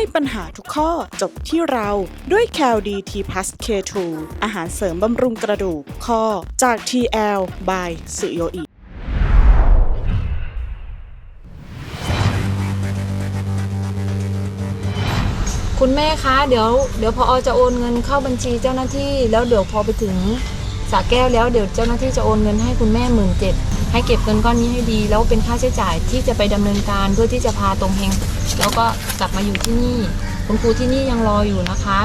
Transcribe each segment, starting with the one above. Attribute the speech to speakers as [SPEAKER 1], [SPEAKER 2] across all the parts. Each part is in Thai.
[SPEAKER 1] ให้ปัญหาทุกข้อจบที่เราด้วย c a l d t plus K2 อาหารเสริมบำรุงกระดูกข้อจาก TL by สุโยอิ
[SPEAKER 2] คุณแม่คะเดี๋ยวเดี๋ยวพอจะโอนเงินเข้าบัญชีเจ้าหน้าที่ แล้วเดี๋ยวพอไปถึงสระแก้วแล้วเดี๋ยวเจ้าหน้าที่จะโอนเงินให้คุณแม่หมื่นเจ็ด ให้เก็บเงินก้อนนี้ให้ดี แล้วเป็นค่าใช้จ่ายที่จะไปดำเนินการเพื่อที่จะพาตรงเฮงแล้วก็กลับมาอยู่ที่นี่ คุณครูที่นี่ยังรออยู่นะคะ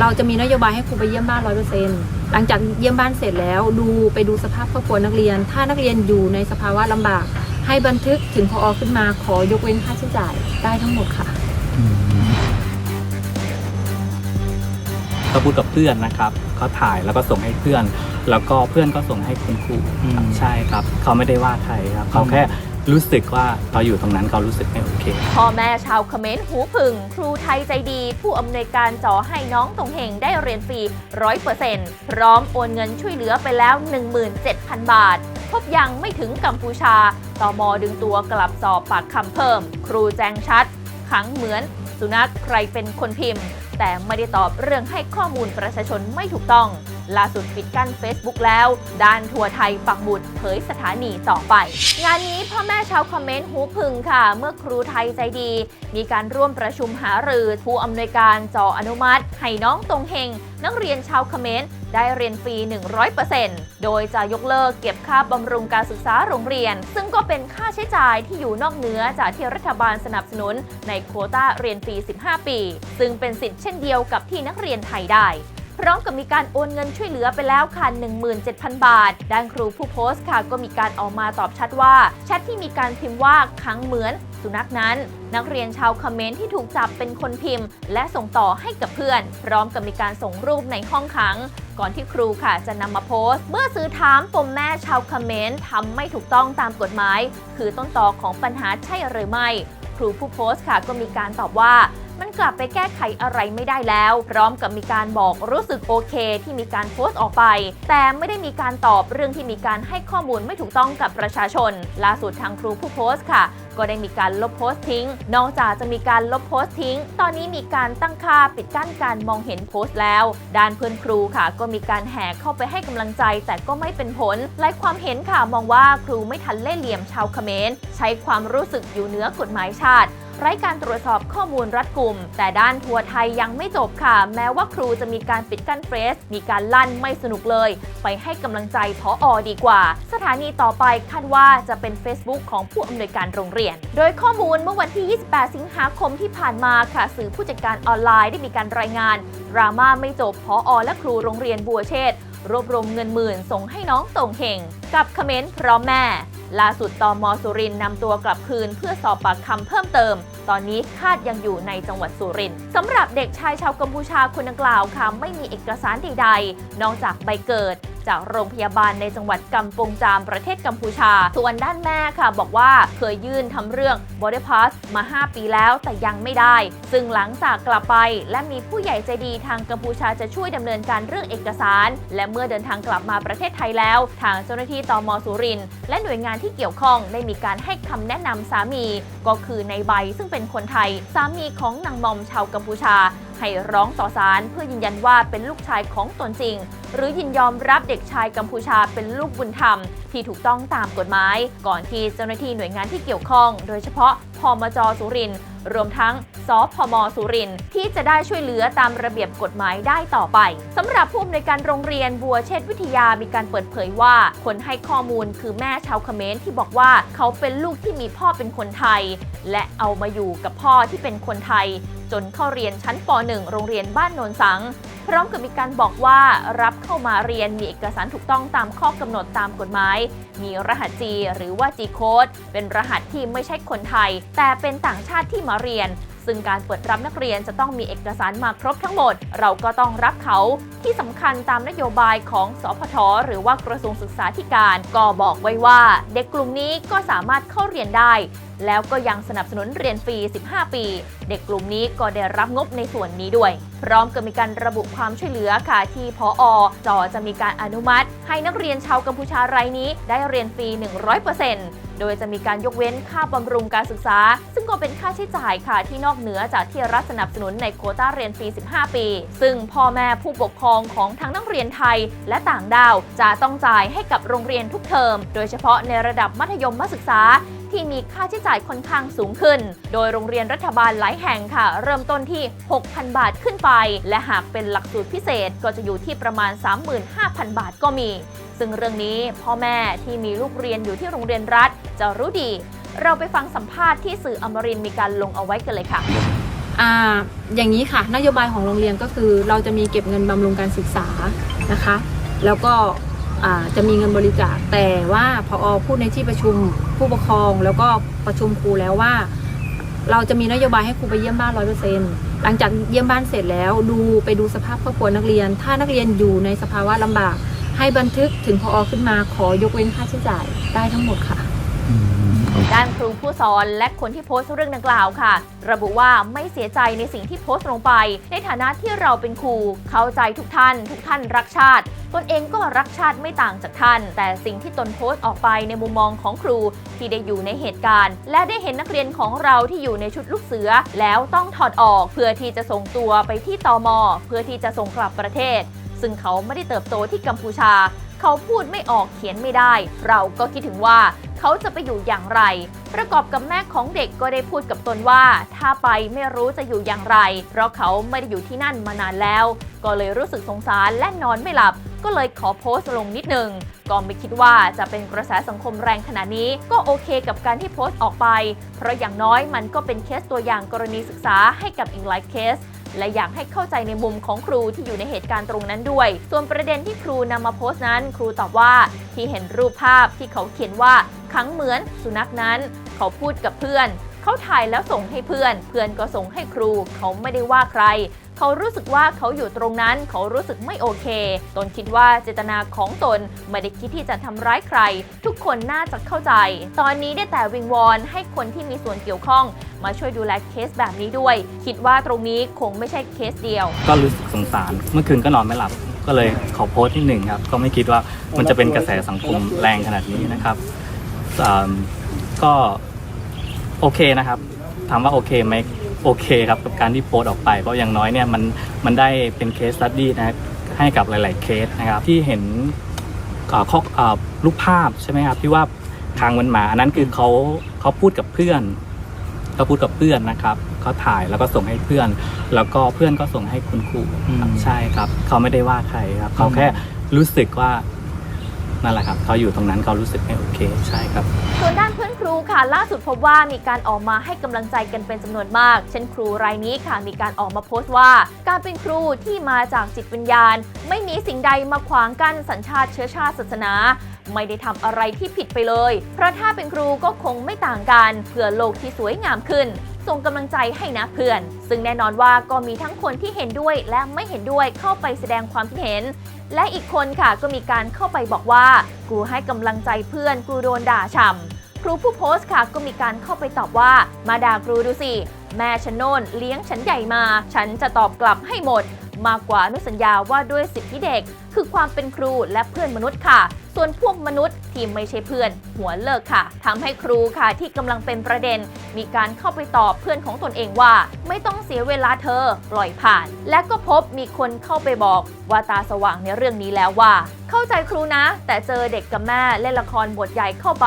[SPEAKER 2] เราจะมีนโยบายให้ครูไปเยี่ยมบ้านร้อยเปอร์เซ็นต์หลังจากเยี่ยมบ้านเสร็จแล้วดูไปดูสภาพครอบครัวนักเรียน ถ้านักเรียนอยู่ในสภาวะลำบาก ให้บันทึกถึงพอขึ้นมาขอยกเว้นค่าใช้จ่ายได้ทั้งหมดค่ะ
[SPEAKER 3] ก็พูดกับเพื่อนนะครับเขาถ่ายแล้วก็ส่งให้เพื่อน แล้วก็เพื่อนก็ส่งให้คุณครูครับใช่ครับเขาไม่ได้ว่าใครครับเขาแค่รู้สึกว่าเราอยู่ตรงนั้นเขารู้สึกไม่โอเค
[SPEAKER 4] พ่อแม่ชาวเขมรหูผึ่งครูไทยใจดี ผู้อำนวยการจอให้น้องตงเฮงได้เรียนฟรี100%พร้อมโอนเงินช่วยเหลือไปแล้ว 17,000 บาท พบยังไม่ถึงกัมพูชาตมดึงตัวกลับสอบปากคำเพิ่ม ครูแจ้งชัดขังเหมือน สุนัขใครเป็นคนพิมพ์ แต่ไม่ได้ตอบเรื่องให้ข้อมูลประชาชนไม่ถูกต้อง ล่าสุดปิดกั้น Facebook แล้ว ด้านทัวร์ไทยปักหมุดเผยสถานีต่อไป งานนี้พ่อแม่ชาวคอมเมนต์หูพึงค่ะ เมื่อครูไทยใจดี มีการร่วมประชุมหารือผู้อำนวยการจออนุมัติ ให้น้องตรงเฮงนักเรียนชาวคอมเมนต์ ได้เรียนฟรี 100%โดยจะยกเลิกเก็บค่าบำรุงการศึกษาโรงเรียน ซึ่งก็เป็นค่าใช้จ่ายที่อยู่นอกเหนือจากที่รัฐบาลสนับสนุน ในโควต้าเรียนฟรี 15 ปี ซึ่งเป็นสิทธิ์เช่นเดียวกับที่นักเรียนไทยได้ พร้อมกับมีการโอนเงินช่วยเหลือไปแล้วค่ะ17,000 บาท ด้านครูผู้โพสต์ค่ะก็มีการออกมาตอบชัดว่าแชทที่มีการพิมพ์ว่าค้งเหมือนสุนัขนั้น นักเรียนชาวคอมเขมรที่ถูกจับเป็นคนพิมพ์ และส่งต่อให้กับเพื่อน พร้อมกับมีการส่งรูปในห้องขังก่อนที่ครูค่ะจะนำมาโพสต์ เมื่อซื้อถามปมแม่ชาวคอมเขมรทำไม่ถูกต้องตามกฎหมาย คือต้นตอของปัญหาใช่หรือไม่ ครูผู้โพสต์ค่ะก็มีการตอบว่า มันกลับไปแก้ไขอะไรไม่ได้แล้ว พร้อมกับมีการบอกรู้สึกโอเค ที่มีการโพสต์ออกไป แต่ไม่ได้มีการตอบเรื่องที่มีการให้ข้อมูลไม่ถูกต้องกับประชาชน ล่าสุดทางครูผู้โพสต์ค่ะ ก็ได้มีการลบโพสต์ทิ้ง นอกจากจะมีการลบโพสต์ทิ้ง ตอนนี้มีการตั้งค่าปิดกั้นการมองเห็นโพสต์แล้ว ด้านเพื่อนครูค่ะ ก็มีการแห่เข้าไปให้กำลังใจ แต่ก็ไม่เป็นผลหลายความเห็นค่ะมองว่าครูไม่ทันเล่เหลี่ยมชาวเขมรใช้ความรู้สึกอยู่เหนือกฎหมายชาติ ไร้การตรวจสอบข้อมูลรัดกุม แต่ด้านทัวร์ไทยยังไม่จบค่ะ แม้ว่าครูจะมีการปิดกั้นเฟซมีการลั่นไม่สนุกเลย ไปให้กำลังใจพออดีกว่า สถานีต่อไปคาดว่าจะเป็น Facebook ของผู้อำนวยการโรงเรียน โดยข้อมูลเมื่อวันที่ 28 สิงหาคมที่ผ่านมาค่ะสื่อผู้จัดการออนไลน์ได้มีการรายงานดราม่าไม่จบพออและครูโรงเรียนบัวเชษรวบรวมเงินหมื่นส่งให้น้องตงเฮงกับคอมเขมนต์พร้อมแม่ ล่าสุดตอมอสุรินนำตัวกลับคืนเพื่อสอบปากคำเพิ่มเติม ตอนนี้คาดยังอยู่ในจังหวัดสุรินทร์สำหรับเด็กชายชาวกัมพูชาคนดังกล่าวค่ะไม่มีเอกสารใดๆ นอกจากใบเกิดจากโรงพยาบาลในจังหวัดกัมปงจามประเทศกัมพูชา ส่วนด้านแม่ค่ะ บอกว่าเคยยื่นทำเรื่อง Border Pass มา 5 ปีแล้วแต่ยังไม่ได้ ซึ่งหลังจากกลับไป และมีผู้ใหญ่ใจดีทางกัมพูชาจะช่วยดำเนินการเรื่องเอกสาร และเมื่อเดินทางกลับมาประเทศไทยแล้ว ทางเจ้าหน้าที่ตมสุรินทร์และหน่วยงานที่เกี่ยวข้องได้มีการให้คำแนะนำสามี ก็คือในใบซึ่งเป็น็นคนไทย สามีของนางมอมชาวกัมพูชา ให้ร้องต่อศาลเพื่อยืนยันว่าเป็นลูกชายของตนจริง หรือยินยอมรับเด็กชายกัมพูชาเป็นลูกบุญธรรม ที่ถูกต้องตามกฎหมาย ก่อนที่เจ้าหน้าที่หน่วยงานที่เกี่ยวข้อง โดยเฉพาะพมจสุรินรวมทั้งสพมสุรินที่จะได้ช่วยเหลือตามระเบียบกฎหมายได้ต่อไปสำหรับผู้อำนวยการโรงเรียนบัวเชษวิทยามีการเปิดเผยว่า คนให้ข้อมูลคือแม่ชาวเขมรที่บอกว่าเขาเป็นลูกที่มีพ่อเป็นคนไทย และเอามาอยู่กับพ่อที่เป็นคนไทย จนเข้าเรียนชั้นป .1 โรงเรียนบ้านโนนสังพร้อมกับมีการบอกว่ารับเข้ามาเรียนมีเอกสารถูกต้องตามข้อกำหนดตามกฎหมาย มีรหัส G หรือว่า G code เป็นรหัสที่ไม่ใช่คนไทยแต่เป็นต่างชาติที่มาเรียน ซึ่งการเปิดรับนักเรียนจะต้องมีเอกสารมาครบทั้งหมด เราก็ต้องรับเขาที่สำคัญตามนโยบายของสพทหรือว่ากระทรวงศึกษาธิการ ก็บอกไว้ว่า เด็กกลุ่มนี้ก็สามารถเข้าเรียนได้ แล้วก็ยังสนับสนุนเรียนฟรี 15 ปี เด็กกลุ่มนี้ก็ได้รับงบในส่วนนี้ด้วย พร้อมกับมีการระบุความช่วยเหลือค่ะที่พออจอจะมีการอนุมัติ ให้นักเรียนชาวกัมพูชารายนี้ได้เรียนฟรี 100% โดยจะมีการยกเว้นค่าบำรุงการศึกษา ซึ่งก็เป็นค่าใช้จ่ายค่ะที่นอกเหนือจากที่รัฐสนับสนุนในโคต้าเรียนฟรี 15 ปี ซึ่งพ่อแม่ผู้ปกครองของทั้งนักเรียนไทยและต่างดาว จะต้องจ่ายให้กับโรงเรียนทุกเทอม โดยเฉพาะในระดับมัธยมศึกษาที่มีค่าใช้จ่ายค่อนข้างสูงขึ้น โดยโรงเรียนรัฐบาลหลายแห่งค่ะ เริ่มต้นที่ 6,000 บาทขึ้นไป และหากเป็นหลักสูตรพิเศษก็จะอยู่ที่ประมาณ 35,000 บาทก็มี ซึ่งเรื่องนี้พ่อแม่ที่มีลูกเรียนอยู่ที่โรงเรียนรัฐ จะรู้ดี เราไปฟังสัมภาษณ์ที่สื่ออมรินมีการลงเอาไว้กันเลยค่ะ
[SPEAKER 2] อ่าอย่างนี้ค่ะ นโยบายของโรงเรียนก็คือ เราจะมีเก็บเงินบำรุงการศึกษานะคะ แล้วก็จะมีเงินบริจาคแต่ว่าพอพูดในที่ประชุมผู้ปกครอง แล้วก็ประชุมครูแล้วว่า เราจะมีนโยบายให้ครูไปเยี่ยมบ้านร้อยเปอร์เซ็นต์หลังจากเยี่ยมบ้านเสร็จแล้วดูไปดูสภาพครอบครัวนักเรียน ถ้านักเรียนอยู่ในสภาวะลำบาก ให้บันทึกถึงพอขึ้นมาขอยกเว้นค่าใช้จ่ายได้ทั้งหมดค่ะ
[SPEAKER 4] ด้านครูผู้สอนและคนที่โพสต์เรื่องดังกล่าวค่ะ ระบุว่าไม่เสียใจในสิ่งที่โพสต์ลงไป ในฐานะที่เราเป็นครู เข้าใจทุกท่าน ทุกท่านรักชาติ ตนเองก็รักชาติไม่ต่างจากท่าน แต่สิ่งที่ตนโพสต์ออกไปในมุมมองของครู ที่ได้อยู่ในเหตุการณ์ และได้เห็นนักเรียนของเราที่อยู่ในชุดลูกเสือ แล้วต้องถอดออก เพื่อที่จะส่งตัวไปที่ตอมเพื่อที่จะส่งกลับประเทศ ซึ่งเขาไม่ได้เติบโตที่กัมพูชา เขาพูดไม่ออกเขียนไม่ได้ เราก็คิดถึงว่า เขาจะไปอยู่อย่างไร ประกอบกับแม่ของเด็กก็ได้พูดกับตนว่า ถ้าไปไม่รู้จะอยู่อย่างไร เพราะเขาไม่ได้อยู่ที่นั่นมานานแล้ว ก็เลยรู้สึกสงสารและนอนไม่หลับ ก็เลยขอโพสต์ลงนิดนึงก็ไม่คิดว่าจะเป็นกระแสสังคมแรงขนาดนี้ ก็โอเคกับการที่โพสต์ออกไป เพราะอย่างน้อยมันก็เป็นเคสตัวอย่างกรณีศึกษาให้กับอีกหลายเคส และอยากให้เข้าใจในมุมของครูที่อยู่ในเหตุการณ์ตรงนั้นด้วย ส่วนประเด็นที่ครูนำมาโพสต์นั้น ครูตอบว่าที่เห็นรูปภาพที่เขาเขียนว่าขังเหมือนสุนัขนั้น เขาพูดกับเพื่อน เขาถ่ายแล้วส่งให้เพื่อน เพื่อนก็ส่งให้ครู เขาไม่ได้ว่าใคร เขารู้สึกว่าเขาอยู่ตรงนั้น เขารู้สึกไม่โอเค ตนคิดว่าเจตนาของตนไม่ได้คิดที่จะทำร้ายใคร ทุกคนน่าจะเข้าใจ ตอนนี้ได้แต่วิงวอนให้คนที่มีส่วนเกี่ยวข้อง มาช่วยดูแลเคสแบบนี้ด้วย คิดว่าตรงนี้คงไม่ใช่เคสเดียว
[SPEAKER 3] ก็รู้สึกสงสาร เมื่อคืนก็นอนไม่หลับ ก็เลยขอโพสต์ที่หนึ่งครับ ก็ไม่คิดว่ามันจะเป็นกระแสสังคมแรงขนาดนี้นะครับอ่าก็ โอเคนะครับถามว่าโอเคไหมโอเคครับกับการที่โพสต์ออกไป เพราะอย่างน้อยเนี่ยมันมันได้เป็นเคสสตัดดี้นะให้กับหลาย ๆ เคสนะครับ ที่เห็นอ่าข้ออ่ารูปภาพใช่ไหมครับที่ว่าทางมันหมาอันนั้นคือเขาเขาพูดกับเพื่อนเขาพูดกับเพื่อนนะครับเขาถ่ายแล้วก็ส่งให้เพื่อน แล้วก็เพื่อนก็ส่งให้คุณครูครับ
[SPEAKER 5] อืม
[SPEAKER 3] ใช่ครับเขาไม่ได้ว่าใครครับเขาแค่รู้สึกว่า นั่นแหละครับเขาอยู่ตรงนั้นเขารู้สึกไม่โอเคใช่ครับ
[SPEAKER 4] ส่วนด้านเพื่อนครูค่ะ ล่าสุดพบว่ามีการออกมาให้กำลังใจกันเป็นจำนวนมาก เช่นครูรายนี้ค่ะมีการออกมาโพสต์ว่า การเป็นครูที่มาจากจิตวิญญาณ ไม่มีสิ่งใดมาขวางกั้นสัญชาติเชื้อชาติศาสนา ไม่ได้ทำอะไรที่ผิดไปเลย เพราะถ้าเป็นครูก็คงไม่ต่างกันเพื่อโลกที่สวยงามขึ้น ส่งกำลังใจให้นะเพื่อน ซึ่งแน่นอนว่าก็มีทั้งคนที่เห็นด้วยและไม่เห็นด้วยเข้าไปแสดงความคิดเห็น และอีกคนค่ะก็มีการเข้าไปบอกว่า กูให้กำลังใจเพื่อนกูโดนด่าฉ่ำครูผู้โพสต์ค่ะก็มีการเข้าไปตอบว่า มาด่าครูดูสิ แม่ฉันโน่นเลี้ยงฉันใหญ่มา ฉันจะตอบกลับให้หมด มากกว่าอนุสัญญาว่าด้วยสิทธิเด็ก คือความเป็นครูและเพื่อนมนุษย์ค่ะ ส่วนพวกมนุษย์ที่ไม่ใช่เพื่อน หัวเลิกค่ะทำให้ครูค่ะที่กำลังเป็นประเด็น มีการเข้าไปตอบเพื่อนของตนเองว่า ไม่ต้องเสียเวลาเธอปล่อยผ่าน และก็พบมีคนเข้าไปบอกว่าตาสว่างในเรื่องนี้แล้วว่า เข้าใจครูนะ แต่เจอเด็กกับแม่เล่นละครบทใหญ่เข้าไป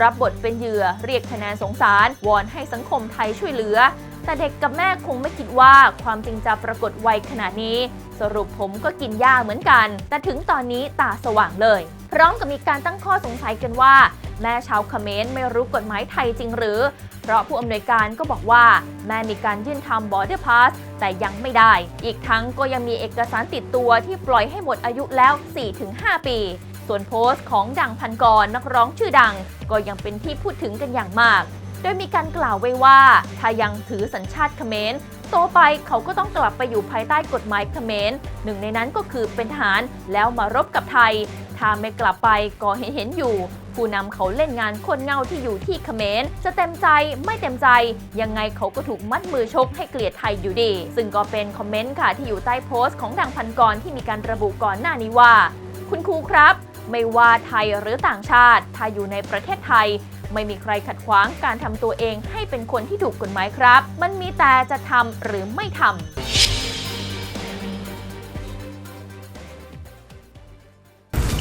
[SPEAKER 4] รับบทเป็นเหยื่อ เรียกคะแนนสงสารวอนให้สังคมไทยช่วยเหลือแต่เด็กกับแม่คงไม่คิดว่าความจริงจะปรากฏไวขนาดนี้ สรุปผมก็กินยาเหมือนกัน แต่ถึงตอนนี้ตาสว่างเลย พร้อมกับมีการตั้งข้อสงสัยกันว่า แม่ชาวเขมรไม่รู้กฎหมายไทยจริงหรือ เพราะผู้อำนวยการก็บอกว่า แม่มีการยื่นทำ border pass แต่ยังไม่ได้ อีกทั้งก็ยังมีเอกสารติดตัวที่ปล่อยให้หมดอายุแล้ว 4-5 ปี ส่วนโพสต์ของดังพันกรนักร้องชื่อดัง ก็ยังเป็นที่พูดถึงกันอย่างมาก โดยมีการกล่าวไว้ว่า ถ้ายังถือสัญชาติเขมรโตไปเขาก็ต้องกลับไปอยู่ภายใต้กฎหมายเขมรหนึ่งในนั้นก็คือเป็นทหารแล้วมารบกับไทย ถ้าไม่กลับไปก็เห็นเห็นอยู่ ผู้นำเขาเล่นงานคนเงาที่อยู่ที่เขมรจะเต็มใจไม่เต็มใจ ยังไงเขาก็ถูกมัดมือชกให้เกลียดไทยอยู่ดี ซึ่งก็เป็นคอมเมนต์ค่ะที่อยู่ใต้โพสต์ของดังพันกรที่มีการระบุก่อนหน้านี้ว่า คุณครูครับ ไม่ว่าไทยหรือต่างชาติถ้าอยู่ในประเทศไทยไม่มีใครขัดขวางการทำตัวเองให้เป็นคนที่ถูกกฎหมายครับ มันมีแต่จะทำหรือไม่ทำ